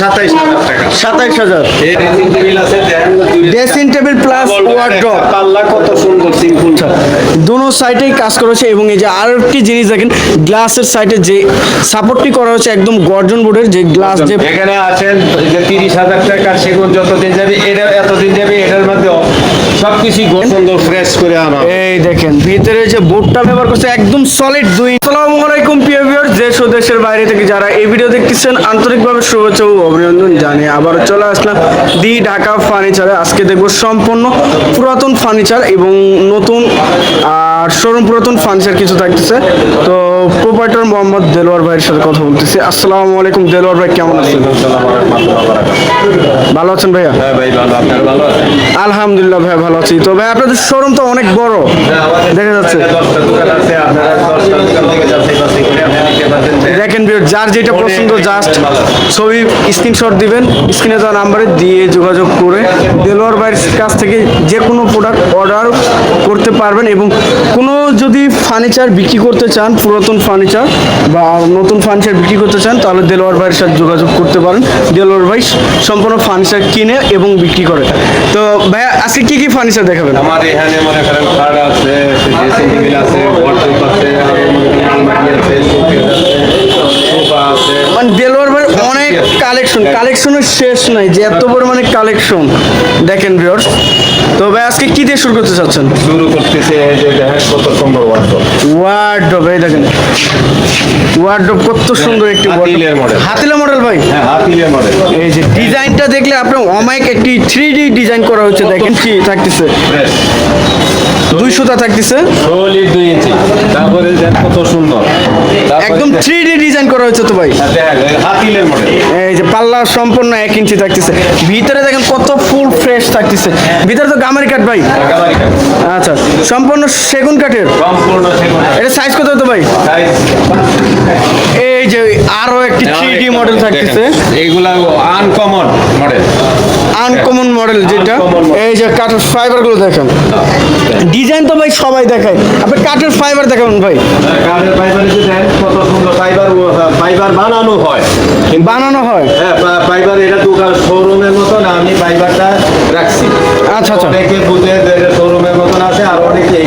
সাতাইশ হাজার টাকা। সাতাইশ হাজার। এই ড্রেসিং টেবিল আছে দেখেন ড্রেসিং টেবিল প্লাস ওয়ার্ড্রপ পাল্লা কত সুন্দর সিম্পল দোনো সাইডেই কাজ করেছে এবং এই যে আর একটি জিনিস দেখেন গ্লাসের সাইডে যে সাপোর্টটি করা একদম গর্জন বোর্ডের যে গ্লাস যে এখানে আছেন যে তিরিশ হাজার টাকা সেগুন যতদিন যাবে এটা এতদিন যাবে এটার মধ্যে সবকিছু সুন্দর ফ্রেশ করে আনা। এই দেখেন ভিতরে যে বোর্ডটা ব্যবহার করছে একদম সলিড দুই আসসালামু আলাইকুম প্রিয় দেশ ও দেশের বাইরে থেকে যারা এই ভিডিও দেখতেছেন আন্তরিকভাবে শুভেচ্ছা ও অভিনন্দন জানিয়ে আবার চলে আসলাম দি ঢাকা ফার্নিচারে। আজকে দেখব সম্পূর্ণ পুরাতন ফার্নিচার এবং নতুন আর শোরুম পুরাতন ফার্নিচার কিছু থাকতেছে। তো প্রোপাইটার মোহাম্মদ দেলোয়ার ভাইয়ের সাথে কথা বলতেছি। আসসালামু আলাইকুম দেলোয়ার ভাই কেমন আছেন? ভালো আছেন ভাইয়া? হ্যাঁ ভাই ভালো। আপনার ভালো আছেন? আলহামদুলিল্লাহ ভাই ভালো আছি। তো ভাই আপনাদের শোরুম তো অনেক বড় দেখা যাচ্ছে। দেখেন ভিউয়ার, যার যেটা পছন্দ জাস্ট ছবি স্ক্রিনশট দিবেন স্ক্রিনে দেওয়া নাম্বারে দিয়ে যোগাযোগ করে দেলোয়ার ভাইয়ের কাছ থেকে যে কোনো প্রোডাক্ট অর্ডার করতে পারবেন এবং কোনো যদি ফার্নিচার বিক্রি করতে চান পুরাতন ফার্নিচার বা নতুন ফার্নিচার বিক্রি করতে চান তাহলে দেলোয়ার ভাইয়ের সাথে যোগাযোগ করতে পারেন। দেলোয়ার ভাই সম্পূর্ণ ফার্নিচার কিনে এবং বিক্রি করে। তো ভাইয়া আজকে কি কি ফার্নিচার দেখাবেন? আমার এখানে মনে করেন খাট আছে ড্রেসিং টেবিল আছে ওয়ার্ডরোব আছে মানে দেলোয়ার ভাই অনেক কালেকশন কালেকশনের শেষ নাই যে এত পরিমাণে কালেকশন দেখেন ভিউয়ার্স তো ভাই আজকে কি দিয়ে শুরু করতে চাচ্ছেন? শুরু করতেছে এই যে দেখেন কত সুন্দর ওয়ার্ডরোব ওয়ার্ডরোব এই দেখেন। ওয়ার্ডরোব কত সুন্দর একটি হাতিলের model। হাতিলের মডেল ভাই। হ্যাঁ হাতিলের মডেল এই যে ডিজাইনটা দেখলে আপনার অমাইক একটি থ্রি ডি ডিজাইন করা হচ্ছে দেখেন কি থাকতেছে। দুই সুতা থাকতেছে। সলিড দুই ইঞ্চি। তারপরে কত সুন্দর। একদম থ্রি ডি ডিজাইন করা হচ্ছে তো ভাই। হ্যাঁ, এই হাতিলের মডেল এই যে পাল্লা সম্পূর্ণ এক ইঞ্চি থাকতেছে। ভিতরে দেখেন কত ফুল ফ্রেশ থাকতেছে। ভিতরে তো গামারি কাঠ ভাই। একেবারে আচ্ছা সম্পূর্ণ সেগুন কাঠের। সম্পূর্ণ সেগুন এটা সাইজ কত হতো ভাই? এই যে আরও একটি থ্রি মডেল থাকতেছে। এইগুলা আনকমন মডেল আনকমন মডেল যেটা। এই যে কাঠের ফাইবারগুলো দেখেন। ডিজাইন তো ভাই সবাই দেখায়। আপনি কাঠের ফাইবার দেখাবেন ভাই। কাঠের ফাইবার কত সুন্দর ফাইবার ফাইবার বানানো হয়। কিন্তু বানানো হয়। হ্যাঁ ফাইবার এটা দোকান শোরুমের মতন আমি ফাইবারটা রাখছি। আচ্ছা, আচ্ছা। অনেকে বুঝে শোরুমের মতন আছে আর অনেকে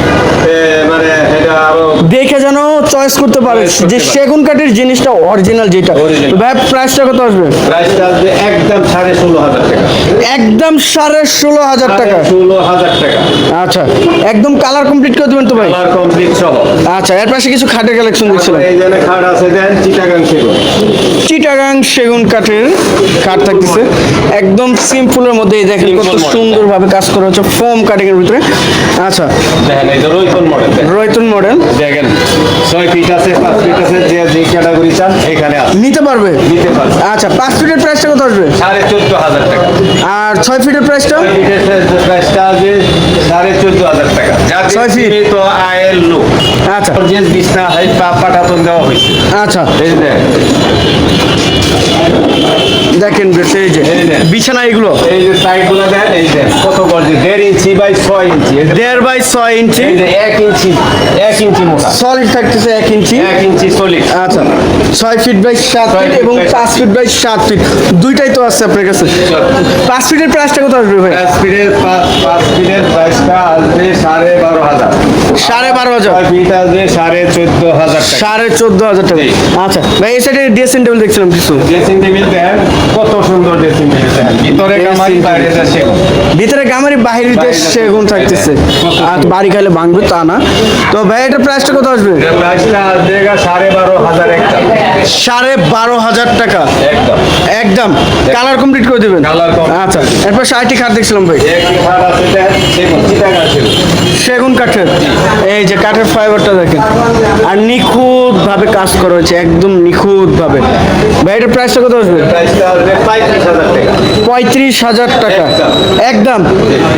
দেখে যেন চয়েস করতে পারে যে সেগুন কাঠের জিনিসটা অরিজিনাল যেটা। ভাই প্রাইসটা কত আসবে? প্রাইসটা আসবে একদম সাড়ে ষোলো হাজার টাকা। একদম সাড়ে ষোলো হাজার টাকা। ষোলো হাজার টাকা। আচ্ছা একদম কালার কমপ্লিট করে দেবেন তো ভাই? কালার কমপ্লিট সহ। আচ্ছা এর পাশে কিছু খাটের কালেকশন দেখছিলাম। এই খাট আছে দেন চিটাগাং সেগুন। চিটাগাং সেগুন কাঠের কাঠ থাকতেছে। একদম সিম্পলের মধ্যে এই দেখেন কত সুন্দরভাবে কাজ করা হচ্ছে ফোম কাটিং এর ভিতরে। আচ্ছা। দেখেন এই যে রৈতন মডেল রয়তুন মডেল দেখেন ছয় ফিট আছে পাঁচ ফিট আছে যে যে ক্যাটাগরি চান এখানে আছে। নিতে পারবে? নিতে পারবে। আচ্ছা পাঁচ ফিটের প্রাইসটা কত আসবে? সাড়ে চোদ্দ হাজার টাকা। আর ছয় ফিটের প্রাইসটা ফিটের প্রাইসটা আছে সাড়ে চোদ্দ হাজার টাকা। ছয় ফিট? তো আয়ের লোক আচ্ছা। যে বিছনা হাই পা পাঠাতন দেওয়া হয়েছে। আচ্ছা। এই যে। দেখেন এই যে বিছানা এগুলো। এই যে সাইডগুলো দেন এই যে কত গর্জে দেড় ইঞ্চি বাই ছয় ইঞ্চি। দেড় বাই ছয় ইঞ্চি। এক ইঞ্চি এক ইঞ্চি মোটা। সলিড থাকতেছে এক ইঞ্চি। এক ইঞ্চি সলিড আচ্ছা। ছয় ফিট বাই সাত ফিট এবং পাঁচ ফিট বাই সাত ফিট। দুইটাই তো আছে আপনার কাছে। পাঁচ ফিটের প্রাইসটা কত আসবে ভাই? পাঁচ ফিটের পাঁচ পাঁচ ফিটের প্রাইসটা আসবে সাড়ে বারো হাজার। সাড়ে বারো হাজার। আসবে সাড়ে চোদ্দ হাজার সাড়ে চোদ্দ হাজার টাকা। আচ্ছা ভাই এই সাইডে ড্রেসিং টেবিল দেখছিলাম কিছু। ড্রেসিং টেবিল দেন কত সুন্দর ড্রেসিং টেবিল দেন। ভিতরে কামারি বাইরে সেগুন। ভিতরে গামারি বাহিরিতে সেগুন থাকতেছে। আর বাড়ি খাইলে ভাঙবে তা না। তো ভাই এটার প্রাইসটা কত আসবে? প্রাইসটা আসবে সাড়ে বারো হাজার একটা। সাড়ে বারো হাজার টাকা। একদম। একদম। কালার কমপ্লিট করে দেবেন? আচ্ছা এরপর ষাটটি খাট দেখছিলাম ভাই। সেগুন কাঠের। এই যে কাঠের ফাইবারটা দেখেন। আর নিখুঁত ভাবে কাজ করা হয়েছে একদম নিখুঁত ভাবে ভাই এটার প্রাইসটা কত আসবে? পঁয়ত্রিশ হাজার টাকা। একদম।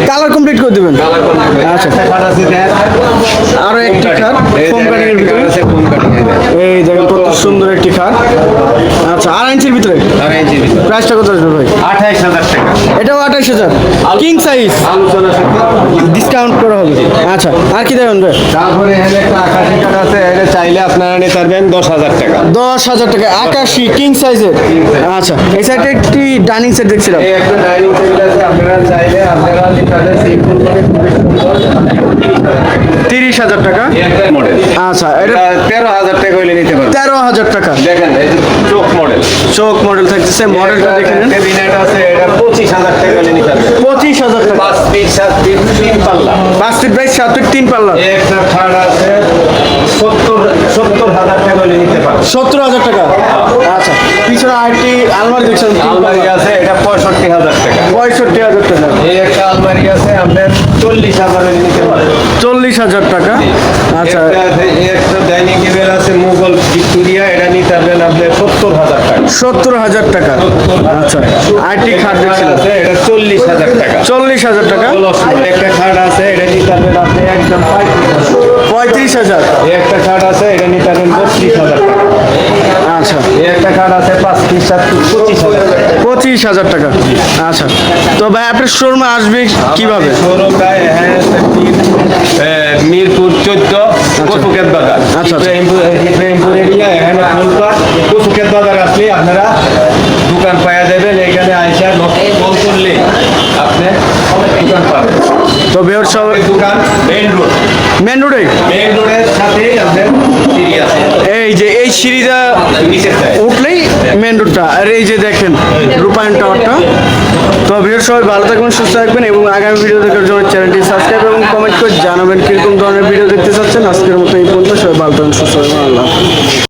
কালার কমপ্লিট করে দেবেন? আচ্ছা। দেন আরও একটি খাট ভিতরে। কাটিং এই দেখেন সুন্দর একটি খাট আচ্ছা আড়াই ইঞ্চির ভিতরে? ভিতরে। প্রাইসটা কত আসবে ভাই? আঠাইশ হাজার টাকা। এটাও আঠাইশ হাজার। কিং সাইজ আলোচনা ডিসকাউন্ট করা হবে। আচ্ছা আর কি দেবেন ভাই? তারপরে এখানে একটা আকাশি কাঠ আছে এটা চাইলে আপনারা নিতে পারবেন দশ হাজার টাকা। দশ হাজার টাকা। আকাশি কিং সাইজের আচ্ছা এই সাইডে একটি ডাইনিং সেট দেখছিলাম। এই একটা ডাইনিং টেবিল আছে আপনারা চাইলে আপনারা নিতে পারবেন। তিরিশ হাজার টাকা? মডেল আচ্ছা এটা তেরো হাজার টাকা। হইলে নিতে পারবেন তেরো হাজার টাকা দেখেন চোখ মডেল চোখ মডেল থাকতেছে মডেলটা দেখে নেন। ক্যাবিনেট আছে এটা পঁচিশ হাজার টাকা। হইলে নিতে পারবেন পঁচিশ হাজার টাকা পাঁচ ফিট সাত ফিট তিন পাল্লা। পাঁচ ফিট বাই সাত ফিট তিন পাল্লা একটা আছে সত্তর সত্তর হাজার টাকা হইলে নিতে পারবেন সত্তর হাজার টাকা। আচ্ছা পিছনে আরেকটি আলমারি দেখছেন। আলমারি আছে এটা পঁয়ষট্টি হাজার টাকা। পঁয়ষট্টি হাজার টাকা। এই একটা আলমারি আছে আপনার চল্লিশ হাজার নিতে চল্লিশ হাজার টাকা? আচ্ছা। একটা আছে, এই ডাইনিং টেবিল আছে মুঘল ভিক্টোরিয়া এটা নিতে পারবেন আপনার সত্তর হাজার টাকা। সত্তর হাজার টাকা? আচ্ছা আরেকটি খাট দেখছিলাম। আছে এটা চল্লিশ হাজার টাকা। চল্লিশ হাজার টাকা? একটা খাট আছে এটা নিতে পারবেন আপনি একদম পঁয়ত্রিশ হাজার। একটা খাট আছে এটা নিতে পারবেন বত্রিশ হাজার টাকা। আচ্ছা। একটা খাট আছে পাঁচ পঁচিশ হাজার টাকা। আচ্ছা। তো ভাই আপনার শোরুমে আসবে কীভাবে? মিরপুর চোদ্দ কচুকেত বাজার। আচ্ছা, আচ্ছা। ইব্রাহিমপুর এরিয়া এখানে কচুকেত বাজার আসলে আপনারা দোকান পাওয়া যাবেন এখানে আইসা কল করলে আপনি দোকান পাবেন। তো বেহর ওই দোকান মেইন রোড। মেন রোডে? মেইন রোডের আছে। এই যে এই সিঁড়িটা উঠলেই মেন রোডটা। আর এই যে দেখেন রূপায়ণ টাওয়ারটা। তো ভিডিও সবাই ভালো থাকবেন সুস্থ থাকবেন এবং আগামী ভিডিও দেখার জন্য চ্যানেলটি সাবস্ক্রাইব এবং কমেন্ট করে জানাবেন কীরকম ধরনের ভিডিও দেখতে চাচ্ছেন। আজকের মতো এই পর্যন্ত সবাই ভালো থাকবেন সুস্থ থাকবেন আল্লাহ।